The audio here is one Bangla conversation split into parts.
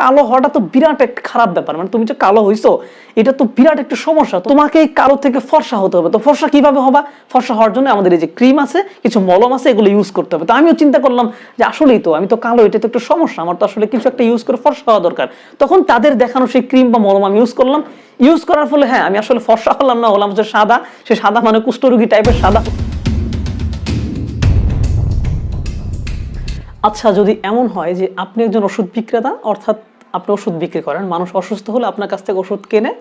কালো হওয়াটা তো বিরাট একটা খারাপ ব্যাপার। মানে তুমি যে কালো হইছো, এটা তো বিরাট একটা সমস্যা। তোমাকে এই কালো থেকে ফর্সা হতে হবে। তো ফর্সা কীভাবে হবা? ফর্সা হওয়ার জন্য আমাদের এই যে ক্রিম আছে, কিছু মলম আছে, এগুলো ইউজ করতে হবে। তো আমিও চিন্তা করলাম যে আসলেই তো, আমি তো কালো, এটা তো একটু সমস্যা। আমার তো আসলে কিছু একটা ইউজ করে ফর্সা হওয়া দরকার। তখন তাদের দেখানো সেই ক্রিম বা মলম আমি ইউজ করলাম। ইউজ করার ফলে হ্যাঁ আমি আসলে ফর্সা হলাম না, হলাম হচ্ছে সাদা। সে সাদা মানে কুষ্ঠরোগী টাইপের সাদা। আচ্ছা যদি এমন হয় যে আপনি একজন ওষুধ বিক্রেতা, অর্থাৎ আপনি ওষুধ বিক্রি করেন, মানুষ অসুস্থ হলে আপনার কাছ থেকে ওষুধ কেনে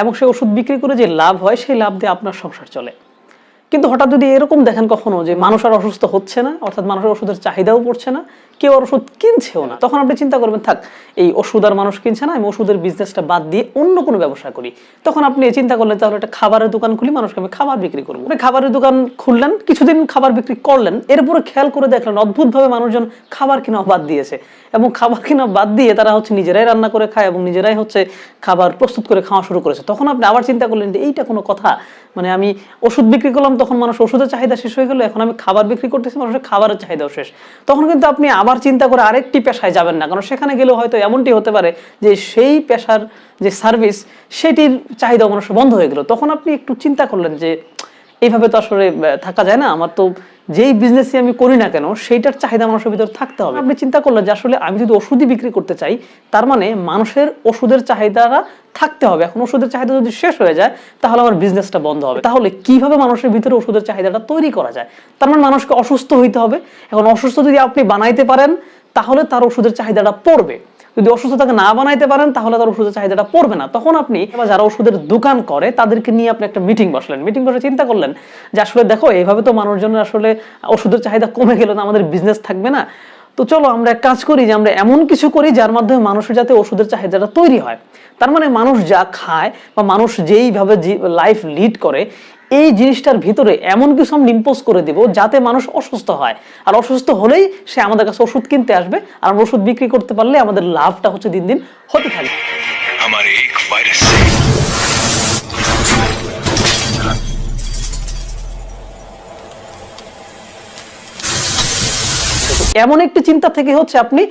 এবং সেই ওষুধ বিক্রি করে যে লাভ হয়, সেই লাভ দিয়ে আপনার সংসার চলে। কিন্তু হঠাৎ যদি এরকম দেখেন কখনো যে মানুষ আর অসুস্থ হচ্ছে না, অর্থাৎ মানুষের ওষুধের চাহিদাও পড়ছে না, কেউ আর ওষুধ কিনছেও না, তখন আপনি চিন্তা করবেন, থাক, এই ওষুধ আর মানুষ কিনছে না, আমি ওষুধের বিজনেসটা বাদ দিয়ে অন্য কোনো ব্যবসা করি। তখন আপনি চিন্তা করলেন, তাহলে একটা খাবারের দোকান খুলি, মানুষকে আমি খাবার বিক্রি করব। খাবারের দোকান খুললেন, কিছুদিন খাবার বিক্রি করলেন, এরপরে খেয়াল করে দেখলেন, অদ্ভুতভাবে মানুষজন খাবার কিনা বাদ দিয়েছে এবং খাবার কিনা বাদ দিয়ে তারা হচ্ছে নিজেরাই রান্না করে খায় এবং নিজেরাই হচ্ছে খাবার প্রস্তুত করে খাওয়া শুরু করেছে। তখন আপনি আবার চিন্তা করলেন যে, এইটা কোনো কথা? মানে আমি ওষুধ বিক্রি করলাম তখন মানুষ ওষুধের চাহিদা শেষ হয়ে গেল, এখন আমি খাবার বিক্রি করতেছি, মানুষের খাবারের চাহিদাও শেষ। তখন কিন্তু আপনি আবার চিন্তা করে আরেকটি পেশায় যাবেন না, কারণ সেখানে গেলেও হয়তো এমনটি হতে পারে যে সেই পেশার যে সার্ভিস, সেটির চাহিদা মানুষের বন্ধ হয়ে গেল। তখন আপনি একটু চিন্তা করলেন যে এইভাবে তো আসলে থাকা যায় না। আমার তো যেই বিজনেসই আমি করি না কেন, সেইটার চাহিদা মানুষের ভিতর থাকতে হবে। আপনি চিন্তা করলেন যে আসলে আমি যদি ওষুধই বিক্রি করতে চাই, তার মানে মানুষের ওষুধের চাহিদাটা থাকতে হবে। এখন ওষুধের চাহিদা যদি শেষ হয়ে যায়, তাহলে আমার বিজনেসটা বন্ধ হবে। তাহলে কীভাবে মানুষের ভিতরে ওষুধের চাহিদাটা তৈরি করা যায়? তার মানে মানুষকে অসুস্থ হইতে হবে। এখন অসুস্থ যদি আপনি বানাইতে পারেন, তাহলে তার ওষুধের চাহিদাটা পড়বে। যদি অসুস্থতাকে না বানাইতে পারেন, তাহলে তার ওষুধের চাহিদাটা পড়বে না। তখন আপনি বা যারা ওষুধের দোকান করে, তাদেরকে নিয়ে আপনি একটা মিটিং বসলেন। মিটিং বসে চিন্তা করলেন যে, আসলে দেখো, এইভাবে তো মানুষজনের আসলে ওষুধের চাহিদা কমে গেল না, আমাদের বিজনেস থাকবে না। তো চলো আমরা এক কাজ করি যে, আমরা এমন কিছু করি যার মাধ্যমে মানুষের যাতে ওষুধের চাহিদাটা তৈরি হয়। তার মানে মানুষ যা খায় বা মানুষ যেইভাবে লাইফ লিড করে এই জিনিসটার ভিতরে এমন কিছু আমরা ইম্পোজ করে দেব যাতে মানুষ অসুস্থ হয়। আর অসুস্থ হলেই সে আমাদের কাছে ওষুধ কিনতে আসবে আর আমরা ওষুধ বিক্রি করতে পারলে আমাদের লাভটা হচ্ছে দিন দিন হতে থাকে। এমন একটি চিন্তা থেকে হচ্ছে আপনি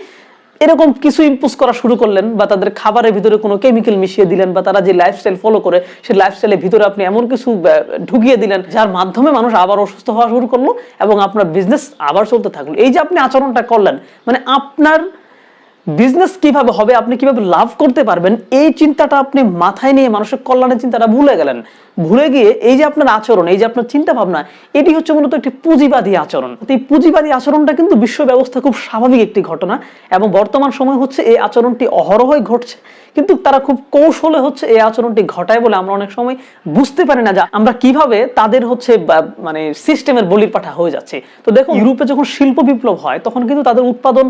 এরকম কিছু ইম্পোজ করা শুরু করলেন বা তাদের খাবারের ভিতরে কোনো কেমিক্যাল মিশিয়ে দিলেন বা তারা যে লাইফস্টাইল ফলো করে, সেই লাইফস্টাইলের ভিতরে আপনি এমন কিছু ঢুকিয়ে দিলেন যার মাধ্যমে মানুষ আবার অসুস্থ হওয়া শুরু করল এবং আপনার বিজনেস আবার চলতে থাকল। এই যে আপনি আচরণটা করলেন মানে আপনার বিজনেস কীভাবে হবে, আপনি কীভাবে লাভ করতে পারবেন, এই চিন্তাটা আপনি মাথায় নিয়ে মানুষের কল্যাণের চিন্তাটা ভুলে গেলেন। ভুলে গিয়ে এই যে আপনার আচরণ, এই যে আপনার চিন্তা ভাবনা এটি হচ্ছে মূলত একটি পুঁজিবাদী আচরণ। এই পুঁজিবাদী আচরণটা কিন্তু বিশ্ব ব্যবস্থা খুব স্বাভাবিক একটি ঘটনা, এবং বর্তমান সময় হচ্ছে এই আচরণটি অহরহই ঘটছে। কিন্তু তারা খুব কৌশলে হচ্ছে এই আচরণটি ঘটায় বলে আমরা অনেক সময় বুঝতে পারি না যে আমরা কীভাবে তাদের হচ্ছে মানে সিস্টেমের বলির পাঠা হয়ে যাচ্ছে। তো দেখো ইউরোপে যখন শিল্প বিপ্লব হয়, তখন কিন্তু তাদের উৎপাদন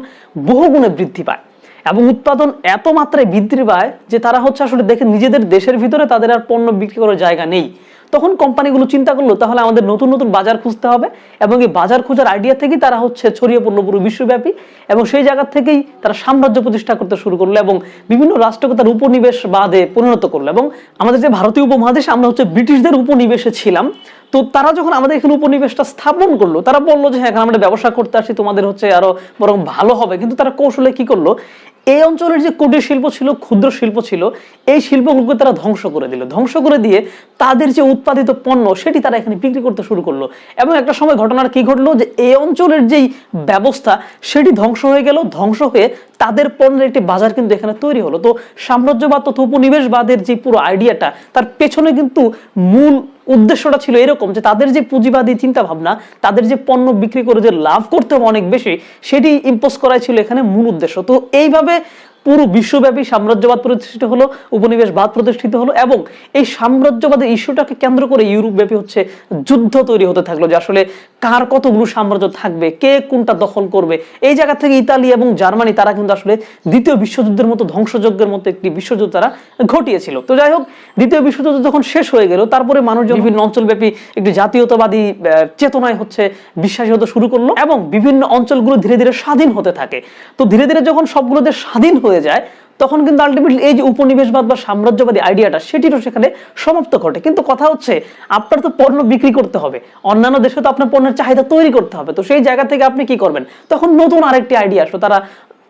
বহুগুণে বৃদ্ধি পায়। এবং উৎপাদন এত মাত্রায় বৃদ্ধি পায় যে তারা হচ্ছে আসলে দেখে নিজেদের দেশের ভিতরে তাদের আর পণ্য বিক্রি করার জায়গা নেই। তখন কোম্পানিগুলো চিন্তা করল, তাহলে আমাদের নতুন নতুন বাজার খুঁজতে হবে। এবং এই বাজার খোঁজার আইডিয়া থেকেই তারা হচ্ছে ছড়িয়ে পড়ল পুরো বিশ্বব্যাপী এবং সেই জায়গা থেকেই তারা সাম্রাজ্য প্রতিষ্ঠা করতে শুরু করল এবং বিভিন্ন রাষ্ট্রকে তার উপনিবেশ বাদে পরিণত করল। এবং আমাদের যে ভারতীয় উপমহাদেশ আমরা হচ্ছে ব্রিটিশদের উপনিবেশে ছিলাম, তো তারা যখন আমাদের এখানে উপনিবেশটা স্থাপন করল, তারা বলল যে হ্যাঁ আমরা ব্যবসা করতে আসি, তোমাদের হচ্ছে আরও বরং ভালো হবে। কিন্তু তারা কৌশলে কি করল এই অঞ্চলের যে কুটির শিল্প ছিল, ক্ষুদ্র শিল্প ছিল, এই শিল্পগুলোকে তারা ধ্বংস করে দিল। ধ্বংস করে দিয়ে তাদের যে উৎপাদিত পণ্য, সেটি তারা এখানে বিক্রি করতে শুরু করল। এবং একটা সময় ঘটনার কি ঘটলো যে, এই অঞ্চলের যেই ব্যবস্থা, সেটি ধ্বংস হয়ে গেল। ধ্বংস হয়ে তাদের পণ্যের একটি বাজার কিন্তু এখানে তৈরি হলো। তো সাম্রাজ্যবাদ তথা উপনিবেশবাদের যে পুরো আইডিয়াটা তার পেছনে কিন্তু মূল উদ্দেশ্যটা ছিল এরকম যে তাদের যে পুঁজিবাদী চিন্তা ভাবনা তাদের যে পণ্য বিক্রি করে যে লাভ করতে হবে অনেক বেশি, সেটি ইম্পোজ করাই ছিল এখানে মূল উদ্দেশ্য। তো এইভাবে পুরো বিশ্বব্যাপী সাম্রাজ্যবাদ প্রতিষ্ঠিত হলো, উপনিবেশবাদ প্রতিষ্ঠিত হলো এবং এই সাম্রাজ্যবাদের ইস্যুটাকে কেন্দ্র করে ইউরোপ ব্যাপী হচ্ছে যুদ্ধ তৈরি হতে থাকল যে আসলে কার কতগুলো সাম্রাজ্য থাকবে, কে কোনটা দখল করবে। এই জায়গা থেকে ইতালি এবং জার্মানি, তারা কিন্তু আসলে দ্বিতীয় বিশ্বযুদ্ধের মতো ধ্বংসযজ্ঞের মতো একটি বিশ্বযুদ্ধ তারা ঘটিয়েছিল। তো যাই হোক, দ্বিতীয় বিশ্বযুদ্ধ যখন শেষ হয়ে গেল, তারপরে মানুষজন বিভিন্ন অঞ্চলব্যাপী একটি জাতীয়তাবাদী চেতনায় হচ্ছে বিশ্বাসী হতে শুরু করল এবং বিভিন্ন অঞ্চলগুলো ধীরে ধীরে স্বাধীন হতে থাকে। তো ধীরে ধীরে যখন সবগুলোতে স্বাধীন হয়ে যায়, তখন কিন্তু আলটিমেটলি এই যে উপনিবেশবাদ বা সাম্রাজ্যবাদী আইডিয়াটা সেটিরও সেখানে সমাপ্ত ঘটে। কিন্তু কথা হচ্ছে, আপনার তো পণ্য বিক্রি করতে হবে। অন্যান্য দেশে তো আপনার পণ্যের চাহিদা তৈরি করতে হবে। তো সেই জায়গা থেকে আপনি কি করবেন? তখন নতুন আরেকটি আইডিয়া আসলো। তারা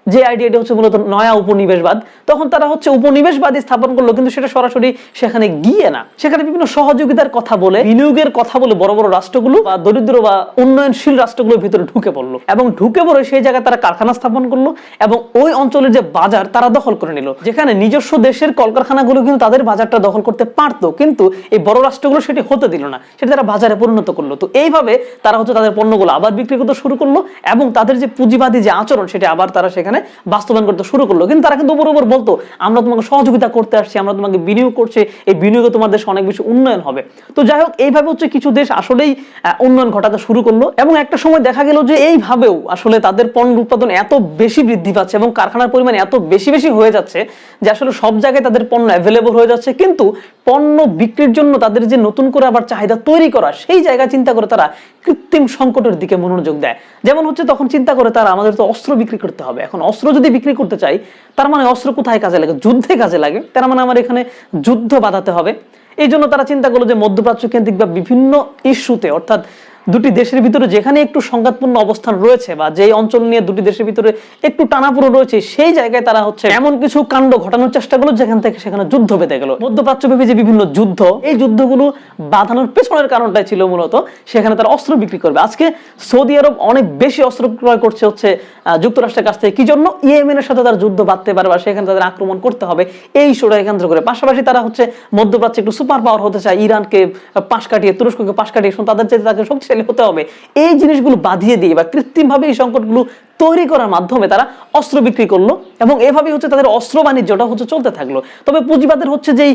যে আইডিয়াটি হচ্ছে মূলত নয়া উপনিবেশবাদ, তখন তারা হচ্ছে উপনিবেশবাদী স্থাপন করল, কিন্তু সেটা সরাসরি সেখানে গিয়ে না। সেখানে বিভিন্ন সহযোগিতার কথা বলে, বিনিয়োগের কথা বলে বড় বড় রাষ্ট্রগুলো বা দরিদ্র বা উন্নয়নশীল রাষ্ট্রগুলোর ভিতরে ঢুকে পড়ল। এবং ঢুকে পড়ে সেই জায়গায় তারা কারখানা স্থাপন করল এবং ওই অঞ্চলের যে বাজার তারা দখল করে নিল। যেখানে নিজস্ব দেশের কলকারখানাগুলো কিন্তু তাদের বাজারটা দখল করতে পারতো, কিন্তু এই বড় রাষ্ট্রগুলো সেটি হতে দিল না। সেটা তারা বাজারে পরিণত করল। তো এইভাবে তারা হচ্ছে তাদের পণ্যগুলো আবার বিক্রি করতে শুরু করল এবং তাদের যে পুঁজিবাদী যে আচরণ, সেটা আবার তারা সেখানে বাস্তবায়ন করতে শুরু করল। কিন্তু তারা কিন্তু উপর বলতো, আমরা তোমাকে সহযোগিতা করতে আসছি, আমরা তোমাকে বিনিয়োগ করছি, এই বিনিয়োগে তোমার দেশে অনেক বেশি উন্নয়ন হবে। তো যাই হোক, এইভাবে হচ্ছে কিছু দেশ আসলেই উন্নয়ন ঘটাতে শুরু করল এবং একটা সময় দেখা গেল যে এইভাবেও আসলে তাদের পণ্য উৎপাদন এত বেশি বৃদ্ধি পাচ্ছে এবং কারখানার পরিমাণ এত বেশি বেশি হয়ে যাচ্ছে যে আসলে সব জায়গায় তাদের পণ্য অ্যাভেলেবল হয়ে যাচ্ছে। কিন্তু পণ্য বিক্রির জন্য তাদের যে নতুন করে আবার চাহিদা তৈরি করা, সেই জায়গা চিন্তা করে তারা কৃত্রিম সংকটের দিকে মনোযোগ দেয়। যেমন হচ্ছে তখন চিন্তা করে তারা আমাদের তো অস্ত্র বিক্রি করতে হবে। এখন অস্ত্র যদি বিক্রি করতে চাই, তার মানে অস্ত্র কোথায় কাজে লাগে? যুদ্ধে কাজে লাগে। তার মানে আমার এখানে যুদ্ধ বাঁধাতে হবে। এই জন্য তারা চিন্তা করল যে মধ্যপ্রাচ্য কেন্দ্রিক বা বিভিন্ন ইস্যুতে, অর্থাৎ দুটি দেশের ভিতরে যেখানে একটু সংঘাতপূর্ণ অবস্থান রয়েছে বা যেই অঞ্চল নিয়ে দুটি দেশের ভিতরে একটু টানাপুরো রয়েছে, সেই জায়গায় তারা হচ্ছে এমন কিছু কাণ্ড ঘটানোর চেষ্টা করল, যেখান থেকে সেখানে যুদ্ধ বেঁধে গেল। মধ্যপ্রাচ্য ব্যাপী যে বিভিন্ন যুদ্ধ, এই যুদ্ধগুলো বাঁধানোর পেছনের কারণটাই ছিল মূলত। সেখানে তারা অস্ত্র বিক্রি করবে। আজকে সৌদি আরব অনেক বেশি অস্ত্র ক্রয় করছে হচ্ছে যুক্তরাষ্ট্রের কাছ থেকে। কি জন্য? ইয়েমেনের সাথে তারা যুদ্ধ বাঁধতে পারে বা সেখানে তাদের আক্রমণ করতে হবে, এই ইস্যুটাকে কেন্দ্র করে। পাশাপাশি তারা হচ্ছে মধ্যপ্রাচ্যে একটু সুপার পাওয়ার হতে চায়। ইরানকে পাশ কাটিয়ে, তুরস্ককে পাশ কাটিয়ে তাদের চাইতে তাকে শক্তিশালী হতে হবে। এই জিনিসগুলো বাঁধিয়ে দিয়ে বা কৃত্রিমভাবে এই সংকটগুলো তৈরি করার মাধ্যমে তারা অস্ত্র বিক্রি করল এবং এভাবেই হচ্ছে তাদের অস্ত্র বাণিজ্যটা হচ্ছে চলতে থাকল। তবে পুঁজিবাদের হচ্ছে যেই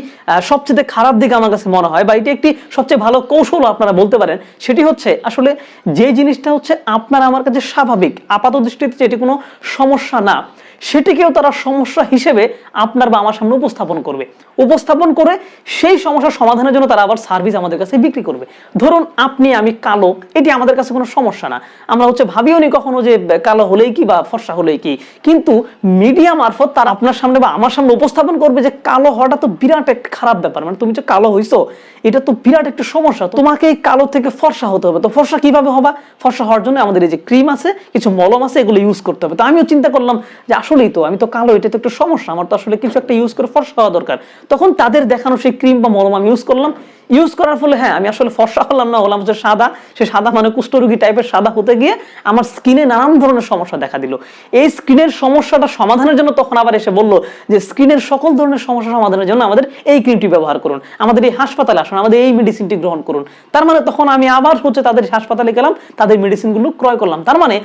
সবচেয়ে খারাপ দিক আমার কাছে মনে হয় বা এটি একটি সবচেয়ে ভালো কৌশল আপনারা বলতে পারেন, সেটি হচ্ছে আসলে যে জিনিসটা হচ্ছে আপনার আমার কাছে স্বাভাবিক, আপাত দৃষ্টিতে যে এটি কোনো সমস্যা না। সেটিকেও তারা সমস্যা হিসেবে আপনার বা আমার সামনে উপস্থাপন করবে। উপস্থাপন করে সেই সমস্যার সমাধানের জন্য তারা আবার সার্ভিস আমাদের কাছে বিক্রি করবে। ধরুন আপনি, আমি কালো, এটি আমাদের কাছে কোনো সমস্যা না। আমরা হচ্ছে ভাবিও নি কখনো যে কালো হলেই কি বা ফর্সা হলেই কি। কিন্তু মিডিয়া মারফত তার আপনার সামনে বা আমার সামনে উপস্থাপন করবে যে কালো হওয়াটা তো বিরাট একটা খারাপ ব্যাপার। মানে তুমি যে কালো হইছো, এটা তো বিরাট একটা সমস্যা। তোমাকে এই কালো থেকে ফর্সা হতে হবে। তো ফর্সা কীভাবে হবা? ফর্সা হওয়ার জন্য আমাদের এই যে ক্রিম আছে, কিছু মলম আছে, এগুলো ইউজ করতে হবে। তো আমিও চিন্তা করলাম যে আসলেই তো, আমি তো কালো এটা তো একটু সমস্যা। আমার তো আসলে কিছু একটা ইউজ করে ফর্সা হওয়া দরকার। তখন তাদের দেখানো সেই ক্রিম বা মলম আমি ইউজ করলাম। ইউজ করার ফলে হ্যাঁ আমি আসলে ফর্সা হলাম না, হলাম হচ্ছে সাদা। সে সাদা মানে কুষ্ঠরোগী টাইপের সাদা হতে গিয়ে আমার স্কিনে নানান ধরনের সমস্যা দেখা দিল। এই স্কিনের সমস্যাটা সমাধানের জন্য তখন আবার এসে বলল যে স্কিনের সকল ধরনের সমস্যা সমাধানের জন্য আমাদের এই ক্রিমটি ব্যবহার করুন। আমাদের এই হাসপাতালে আসুন, আমাদের এই মেডিসিনটি গ্রহণ করুন। তার মানে তখন আমি আবার হচ্ছে তাদের হাসপাতালে গেলাম, তাদের মেডিসিনগুলো ক্রয় করলাম। তার মানে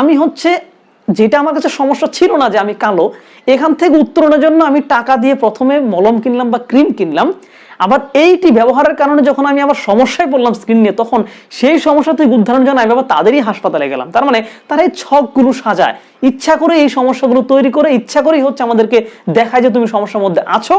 আমি হচ্ছে যেটা আমার কাছে সমস্যা ছিল না যে আমি কালো, এখান থেকে উত্তরণের জন্য আমি টাকা দিয়ে প্রথমে মলম কিনলাম বা ক্রিম কিনলাম। আবার এইটি ব্যবহারের কারণে যখন আমি আবার সমস্যায় পড়লাম স্ক্রিন নিয়ে, তখন সেই সমস্যা থেকে উদ্ধারের জন্য আমি আবার তাদেরই হাসপাতালে গেলাম। তার মানে তারা এই ছকগুলো সাজায়। ইচ্ছা করে এই সমস্যাগুলো তৈরি করে, ইচ্ছা করেই হচ্ছে আমাদেরকে দেখায় যে তুমি সমস্যার মধ্যে আছো।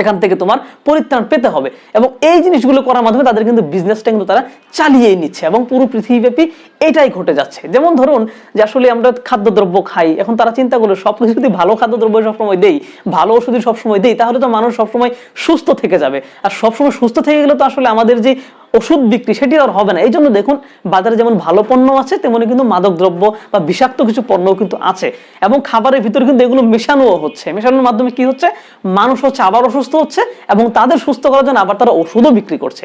এখান থেকে তোমার পরিত্রাণ পেতে হবে। এবং এই জিনিসগুলো করার মাধ্যমে তাদের কিন্তু বিজনেসটা কিন্তু তারা চালিয়েই নিচ্ছে এবং পুরো পৃথিবীব্যাপী এটাই ঘটে যাচ্ছে। যেমন ধরুন যে আসলে আমরা খাদ্যদ্রব্য খাই, এখন তারা চিন্তা করল সব কিছু যদি ভালো খাদ্যদ্রব্য সবসময় দেই, ভালো ওষুধ সবসময় দেই, তাহলে তো মানুষ সবসময় সুস্থ থেকে যাবে। আর সবসময় সুস্থ থেকে গেলে তো আসলে আমাদের যে ওষুধ বিক্রি, সেটি আর হবে না। এই জন্য দেখুন, বাজারে যেমন ভালো পণ্য আছে, তেমনি কিন্তু মাদক দ্রব্য বা বিষাক্ত কিছু পণ্যও কিন্তু আছে। এবং খাবারের ভিতরে কিন্তু এগুলো মেশানোও হচ্ছে। মেশানোর মাধ্যমে কি হচ্ছে? মানুষ হচ্ছে আবার অসুস্থ হচ্ছে এবং তাদের সুস্থ করার জন্য আবার তারা ওষুধও বিক্রি করছে।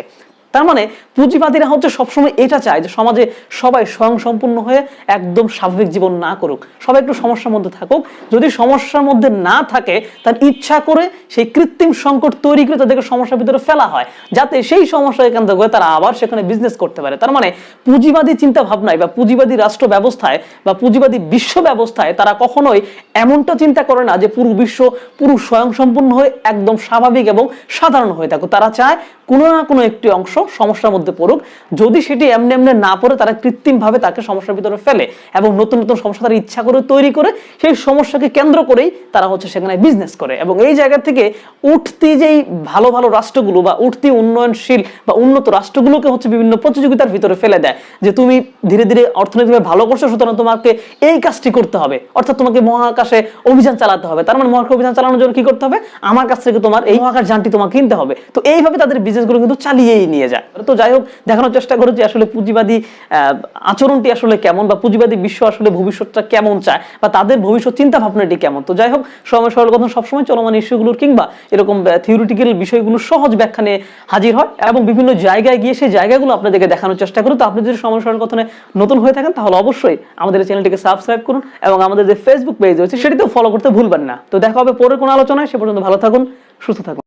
তার মানে পুঁজিবাদীরা হচ্ছে সবসময় এটা চায় যে সমাজে সবাই স্বয়ং সম্পূর্ণ হয়ে একদম স্বাভাবিক জীবন না করুক। সবাই একটু সমস্যার মধ্যে থাকুক। যদি সমস্যার মধ্যে না থাকে, তার ইচ্ছা করে সেই কৃত্রিম সংকট তৈরি করে তাদেরকে সমস্যার ভিতরে ফেলা হয়। যাতে সেই সমস্যা এখান থেকে তারা আবার সেখানে বিজনেস করতে পারে। তার মানে পুঁজিবাদী চিন্তা ভাবনায় বা পুঁজিবাদী রাষ্ট্র ব্যবস্থায় বা পুঁজিবাদী বিশ্ব ব্যবস্থায় তারা কখনোই এমনটা চিন্তা করে না যে পুরো বিশ্ব পুরো স্বয়ং সম্পূর্ণ হয়ে একদম স্বাভাবিক এবং সাধারণ হয়ে থাকুক। তারা চায় কোনো না কোনো একটি অংশ সমস্যার মধ্যে পড়ুক। যদি সেটি এমনি এমনি না পড়ে, তারা কৃত্রিমভাবে তাকে সমস্যার ভিতরে ফেলে এবং নতুন নতুন সমস্যা তারা ইচ্ছা করে তৈরি করে, সেই সমস্যাকে কেন্দ্র করেই তারা হচ্ছে সেখানে বিজনেস করে। এবং এই জায়গা থেকে উঠতি যেই ভালো ভালো রাষ্ট্রগুলো বা উঠতি উন্নয়নশীল বা উন্নত রাষ্ট্রগুলোকে হচ্ছে বিভিন্ন প্রতিযোগিতার ভিতরে ফেলে দেয় যে তুমি ধীরে ধীরে অর্থনৈতিকভাবে ভালো করছ, সুতরাং তোমাকে এই কাজটি করতে হবে। অর্থাৎ তোমাকে মহাকাশে অভিযান চালাতে হবে। তার মানে মহাকাশ অভিযান চালানোর জন্য কি করতে হবে? আমার কাছ থেকে তোমার এই মহাকাশ যানটি তোমাকে কিনতে হবে। তো এইভাবে তাদের বিজনেসগুলো কিন্তু চালিয়েই নিয়ে নিয়ে যায়। তো যাই হোক দেখানোর চেষ্টা করেছি আসলে পুঁজিবাদী আচরণটি আসলে কেমন বা পুঁজিবাদী বিশ্ব আসলে ভবিষ্যৎটা কেমন চায় বা তাদের ভবিষ্যৎ চিন্তা ভাবনাটি কেমন। তো যাই হোক সময় সরল কথা সবসময় চলমান ইস্যুগুলোর কিংবা এরকম থিওরিটিক্যাল বিষয়গুলোর সহজ ব্যাখ্যা নিয়ে হাজির হয় এবং বিভিন্ন জায়গায় গিয়ে সেই জায়গাগুলো আপনাদেরকে দেখানোর চেষ্টা করি। তো আপনি যদি সময় সরল কথানে নতুন হয়ে থাকেন, তাহলে অবশ্যই আমাদের চ্যানেলটিকে সাবস্ক্রাইব করুন এবং আমাদের যে ফেসবুক পেজ রয়েছে, সেটিতেও ফলো করতে ভুলবেন না। তো দেখা হবে পরের কোনো আলোচনায়, সে পর্যন্ত ভালো থাকুন, সুস্থ থাকুন।